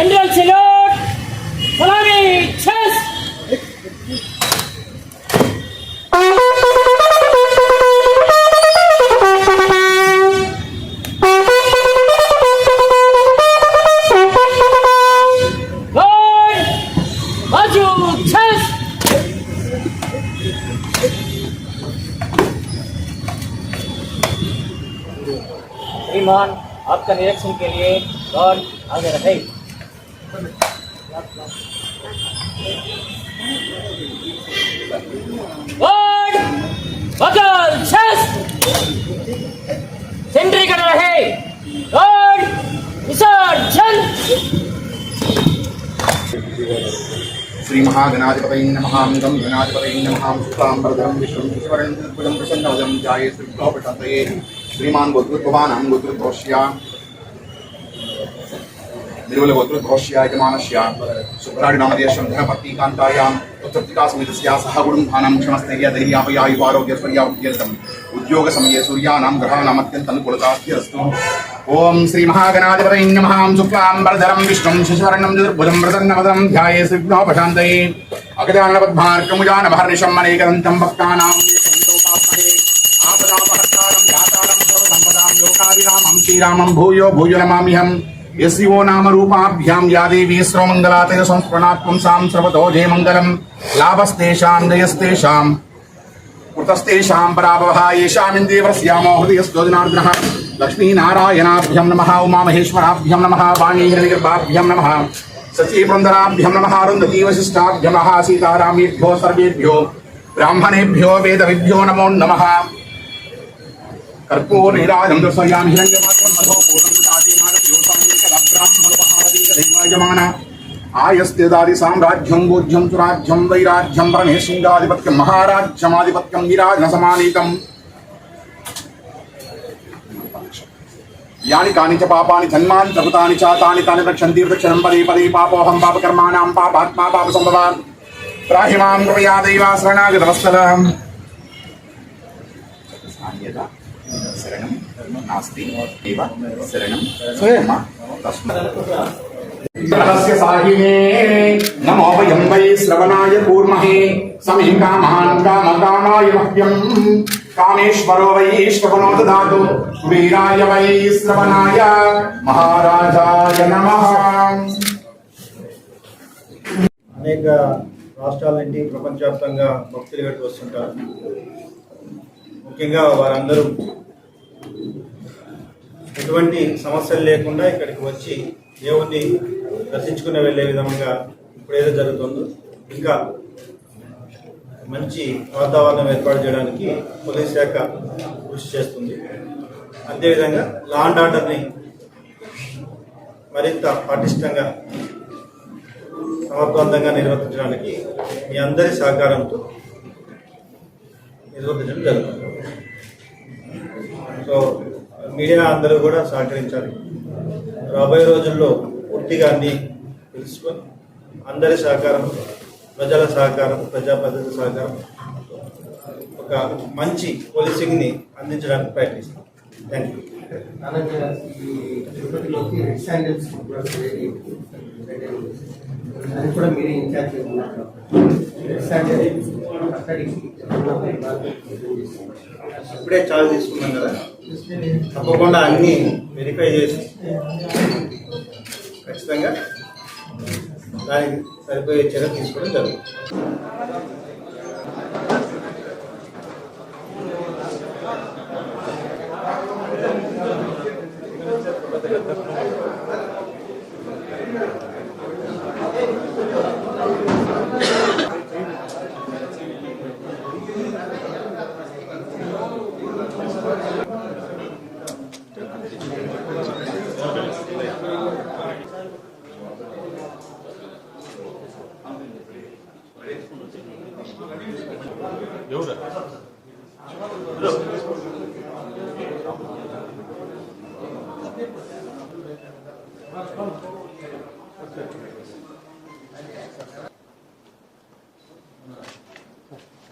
ఎన్ఆర్సీలో cess ईमान आपका निरीक्षण के लिए और आगे सेंट्री कर रहे। विसर्जन श्री महागणाधिपतये नमः अङ्गं गणाधिपतये नमः शुक्लां विश्व विष्णुं सुवर्णं जाए जाये श्रीप्रभुपतये श्रीमान गोत्र गोत्रोद्भवान हम गोत्र गोत्रोद्भवश्या निर्मल गोत्रोद्भवश्या यजमानश्या शुक्राणिनामदेशं धनपत्नीकान्तायां पुत्रपिता समितस्या सह गुणुम्भानां क्षणस्थैर्य धैर्यापयायुवारोग्यस्वर्याप्यर्थम् उद्योगसमये सूर्याणां ग्रहाणामत्यन्तनुकुलतास्थिरस्तु विष्णु श्रीमहागणाधिपतये नमः। शुक्लाम्बरधरं, विष्णुं शशिवर्णं चतुर्भुजं प्रसन्नमदं ध्याये सुविघ्नोपशान्तये अगदानपद्मार्कमुजानभर्निशम् अनेकदन्तं भक्तानां। आपदापः काविराम हम श्रीरामं भूयो भूयो हम यस्य नाम रूपाभ्याम या देवी सर्वमङ्गलातय संस्मरणात् सर्वतो जय मङ्गलं लाभस्तेषां, जयस्तेषां। कृतस्तेषां पराभवः येषामिन्द्रियवरस्यामो हृदयस्तोजनार्द्रः लक्ष्मीनारायणाभ्यं नमः नमः नमः। नमः नमः, सीतारामेभ्यो, सर्वेभ्यो। ब्राह्मणेभ्यो, वेदविभ्यो नमो नमः। कर्पूरीराजं दर्शयामि हिरण्यपात्रं मधो वैराज्यं महाराज्यमाधिपत्यं यानि कानि च पापानि जन्मानि च तानि तानि पदे पदे, पापोऽहं, पापकर्माणां, पापात्मा, पापसम्भवान्। నాస్తి ఇవ శరణం సాహినే నమో వయం వై శ్రవణాయ కూర్మహే సమయం కామాన్ కామకామాయ మహ్యం. కామేశ్వరో వై శ్రవణో దాతు వీరాయ వై శ్రవణాయ మహారాజాయ నమ. అనేక రాష్ట్రాల నుండి ప్రపంచవ్యాప్తంగా భక్తులు గట్టి వస్తుంటారు. ముఖ్యంగా వారందరూ ఎటువంటి సమస్యలు లేకుండా ఇక్కడికి వచ్చి దేవుణ్ణి దర్శించుకుని వెళ్ళే విధంగా ఇప్పుడు ఏదో జరుగుతుందో ఇంకా మంచి వాతావరణం ఏర్పాటు చేయడానికి పోలీస్ శాఖ కృషి చేస్తుంది. అదేవిధంగా లా అండ్ ఆర్డర్ని మరింత పటిష్టంగా సమర్థవంతంగా నిర్వర్తించడానికి మీ అందరి సహకారంతో నిర్వర్తించడం జరుగుతుంది. సో మీడియా అందరూ కూడా సహకరించాలి రాబోయే రోజుల్లో పూర్తిగా అన్ని తెలుసుకొని అందరి సహకారం ప్రజల సహకారం ప్రజాప్రతినిధుల సహకారం ఒక మంచి పోలీసింగ్ని అందించడానికి ప్రయత్నిస్తాం థ్యాంక్ యూ అలాగే ఈ తిరుపతిలోకి రెడ్ శాండిల్స్ కూడా అది కూడా మీరే ఇన్ఛార్జ్ ఇప్పుడే చాలా తీసుకున్నాం కదా. తప్పకుండా అన్ని వెరిఫై చేసి ఖచ్చితంగా దానికి సరిపోయే చర్య తీసుకోవడం జరుగుతుంది.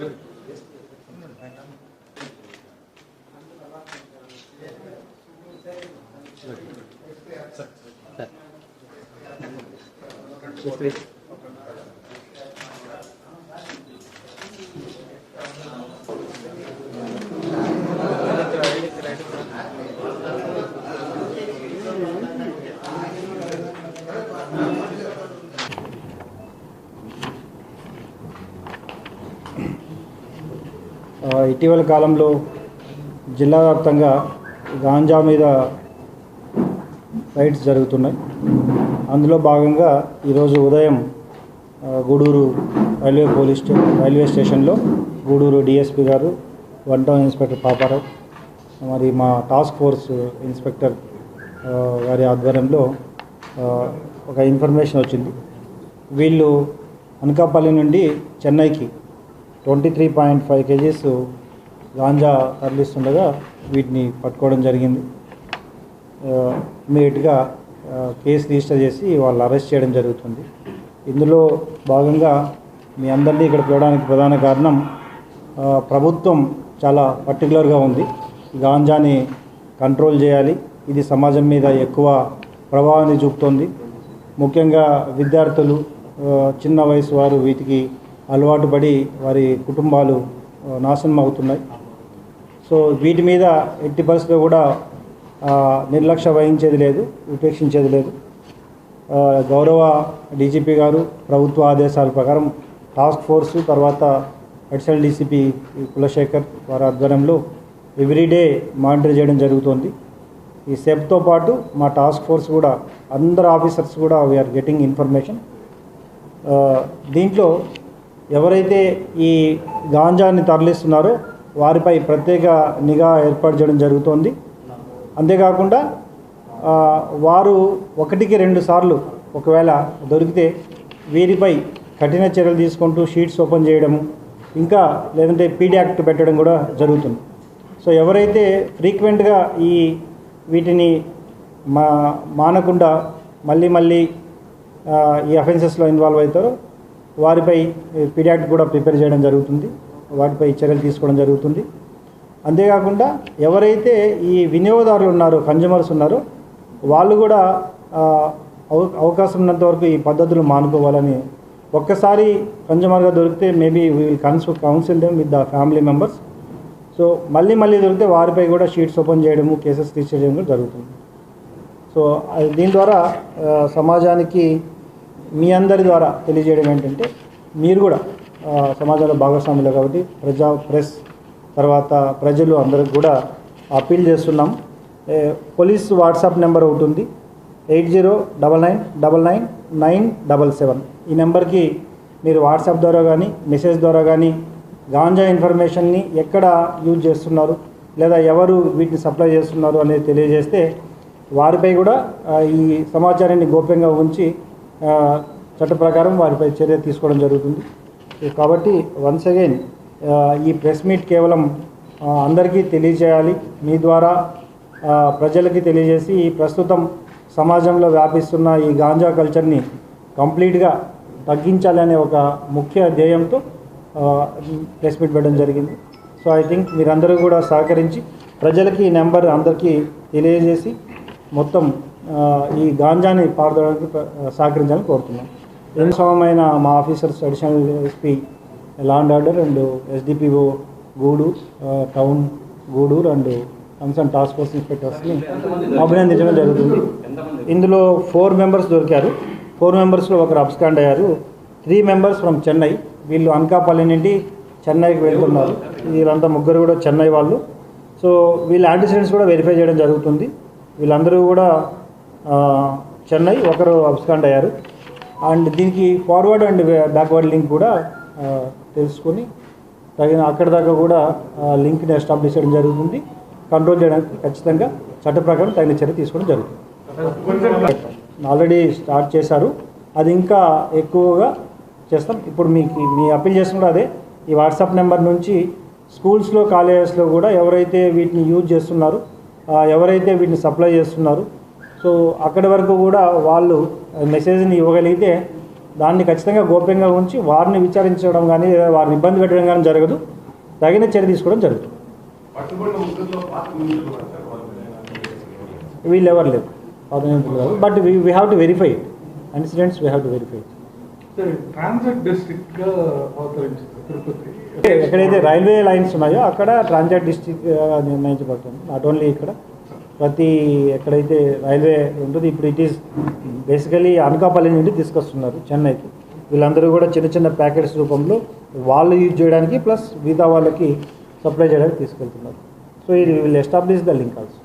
Yes, please. ఇటీవల కాలంలో జిల్లా వ్యాప్తంగా గాంజా మీద రైడ్స్ జరుగుతున్నాయి. అందులో భాగంగా ఈరోజు ఉదయం Gudur railway police stay railway స్టేషన్లో గూడూరు డిఎస్పి గారు వన్ టౌన్ ఇన్స్పెక్టర్ పాపారావు మరి మా టాస్క్ ఫోర్స్ ఇన్స్పెక్టర్ గారి వారి ఆధ్వర్యంలో ఒక ఇన్ఫర్మేషన్ వచ్చింది. వీళ్ళు అనకాపల్లి నుండి చెన్నైకి twenty three point five KGs ganja తరలిస్తుండగా వీటిని పట్టుకోవడం జరిగింది. ఇమీడియట్గా కేసు రిజిస్టర్ చేసి వాళ్ళు అరెస్ట్ చేయడం జరుగుతుంది. ఇందులో భాగంగా మీ అందరినీ ఇక్కడ పిలవడానికి ప్రధాన కారణం ప్రభుత్వం చాలా పర్టికులర్గా ఉంది. గాంజాని కంట్రోల్ చేయాలి. ఇది సమాజం మీద ఎక్కువ ప్రభావాన్ని చూపుతోంది. ముఖ్యంగా విద్యార్థులు చిన్న వయసు వారు వీటికి అలవాటు పడి వారి కుటుంబాలు నాశనం అవుతున్నాయి. సో వీటి మీద ఎట్టి పరిస్థితిలో కూడా నిర్లక్ష్య వహించేది లేదు ఉపేక్షించేది లేదు. గౌరవ డీజీపీ గారు ప్రభుత్వ ఆదేశాల ప్రకారం టాస్క్ ఫోర్సు తర్వాత అడిషనల్ డీసీపీ కులశేఖర్ వారి ఆధ్వర్యంలో ఎవ్రీడే మానిటర్ చేయడం జరుగుతోంది. ఈ సెప్తో పాటు మా టాస్క్ ఫోర్స్ కూడా అందరు ఆఫీసర్స్ కూడా వీఆర్ గెటింగ్ ఇన్ఫర్మేషన్ దీంట్లో ఎవరైతే ఈ గాంజాని తరలిస్తున్నారో వారిపై ప్రత్యేక నిఘా ఏర్పాటు చేయడం జరుగుతోంది. అంతేకాకుండా వారు ఒకటికి రెండు సార్లు ఒకవేళ దొరికితే వీరిపై కఠిన చర్యలు తీసుకుంటూ షీట్స్ ఓపెన్ చేయడము ఇంకా లేదంటే పీడీ యాక్ట్ పెట్టడం కూడా జరుగుతుంది. సో ఎవరైతే ఫ్రీక్వెంట్గా ఈ వీటిని మా మానకుండా మళ్ళీ మళ్ళీ ఈ అఫెన్సెస్లో ఇన్వాల్వ్ అవుతారో వారిపై పీడియాక్ట్ కూడా ప్రిపేర్ చేయడం జరుగుతుంది. వాటిపై చర్యలు తీసుకోవడం జరుగుతుంది. అంతేకాకుండా ఎవరైతే ఈ వినియోగదారులు ఉన్నారో కన్జ్యూమర్స్ ఉన్నారో వాళ్ళు కూడా అవ- అవకాశం ఉన్నంత వరకు ఈ పద్ధతులు మానుకోవాలని ఒక్కసారి కన్జ్యూమర్గా దొరికితే maybe will కన్స్ counsel them with the family members so మళ్ళీ మళ్ళీ దొరికితే వారిపై కూడా షీట్స్ ఓపెన్ చేయడము కేసెస్ రిజిస్టర్ చేయడం కూడా జరుగుతుంది. సో దీని ద్వారా సమాజానికి మీ అందరి ద్వారా తెలియజేయడం ఏంటంటే మీరు కూడా సమాజంలో భాగస్వాములు కాబట్టి ప్రజా ప్రెస్ తర్వాత ప్రజలు అందరికి కూడా అప్పీల్ చేస్తున్నాం. పోలీస్ వాట్సాప్ నెంబర్ ఒకటి ఉంది. Eight zero double nine double nine nine double seven. ఈ నెంబర్కి మీరు వాట్సాప్ ద్వారా కానీ మెసేజ్ ద్వారా కానీ గాంజా ఇన్ఫర్మేషన్ని ఎక్కడ యూజ్ చేస్తున్నారు? లేదా ఎవరు వీటిని సప్లై చేస్తున్నారు అనేది తెలియజేస్తే వారిపై కూడా ఈ సమాచారాన్ని గోప్యంగా ఉంచి చట్ట ప్రకారం వారిపై చర్య తీసుకోవడం జరుగుతుంది. కాబట్టి వన్స్ అగైన్ ఈ ప్రెస్ మీట్ కేవలం అందరికీ తెలియజేయాలి. మీ ద్వారా ప్రజలకి తెలియజేసి ఈ ప్రస్తుతం సమాజంలో వ్యాపిస్తున్న ఈ గాంజా కల్చర్ని కంప్లీట్గా తగ్గించాలనే ఒక ముఖ్య ధ్యేయంతో ప్రెస్ మీట్ పెట్టడం జరిగింది. సో ఐ థింక్ మీరందరూ కూడా సహకరించి ప్రజలకి ఈ నెంబర్ అందరికీ తెలియజేసి మొత్తం ఈ గాంజాని పారదడానికి సహకరించాలని కోరుతున్నాను ఎన్నిసమైన మా officers additional SP law and order and SDPO గూడు town Gudur and concern task force ఇన్స్పెక్టర్స్ని అభినందించడం జరుగుతుంది. ఇందులో ఫోర్ మెంబర్స్ దొరికారు. ఫోర్ మెంబర్స్లో ఒకరు అబ్స్కాండ్ అయ్యారు. త్రీ మెంబర్స్ ఫ్రమ్ చెన్నై వీళ్ళు అనకాపల్లి నుండి చెన్నైకి వెళ్తున్నారు. వీళ్ళంతా ముగ్గురు కూడా చెన్నై వాళ్ళు. సో వీళ్ళ యాంటిసిడెంట్స్ కూడా వెరిఫై చేయడం జరుగుతుంది. వీళ్ళందరూ కూడా చెన్నై ఒకరు అబ్స్కాండ్ అయ్యారు. అండ్ దీనికి ఫార్వర్డ్ అండ్ బ్యాక్వర్డ్ లింక్ కూడా తెలుసుకొని తగిన అక్కడ దాకా కూడా లింక్ని ఎస్టాబ్లిష్ చేయడం జరుగుతుంది. కంట్రోల్ చేయడానికి ఖచ్చితంగా చట్ట ప్రకారం తగిన చర్య తీసుకోవడం జరుగుతుంది. ఆల్రెడీ స్టార్ట్ చేశారు. అది ఇంకా ఎక్కువగా చేస్తాం. ఇప్పుడు మీకు మీ అప్పీల్ చేస్తున్నా అదే. ఈ వాట్సాప్ నెంబర్ నుంచి స్కూల్స్లో కాలేజెస్లో కూడా ఎవరైతే వీటిని యూజ్ చేస్తున్నారు ఎవరైతే వీటిని సప్లై చేస్తున్నారు సో అక్కడి వరకు కూడా వాళ్ళు మెసేజ్ని ఇవ్వగలిగితే దాన్ని ఖచ్చితంగా గోప్యంగా ఉంచి వారిని విచారించడం కానీ లేదా వారిని ఇబ్బంది పెట్టడం కానీ జరగదు. తగిన చర్య తీసుకోవడం జరుగుతుంది. వీళ్ళు ఎవరు లేవు. పదనిమిది కాదు but we have to verify incidents we have to verify ఎక్కడైతే రైల్వే లైన్స్ ఉన్నాయో అక్కడ ట్రాన్సాక్ట్ డిస్ట్రిక్ట్ నిర్ణయించబడుతుంది. నాట్ ఓన్లీ ఇక్కడ. ప్రతి ఎక్కడైతే రైల్వే ఉంటుంది ఇప్పుడు ఇట్ ఈస్ బేసికలీ అనకాపల్లి నుండి తీసుకొస్తున్నారు చెన్నైకి. వీళ్ళందరూ కూడా చిన్న చిన్న ప్యాకెట్స్ రూపంలో వాళ్ళు యూజ్ చేయడానికి ప్లస్ మిగతా వాళ్ళకి సప్లై చేయడానికి తీసుకెళ్తున్నారు. సో ఇది will establish the link also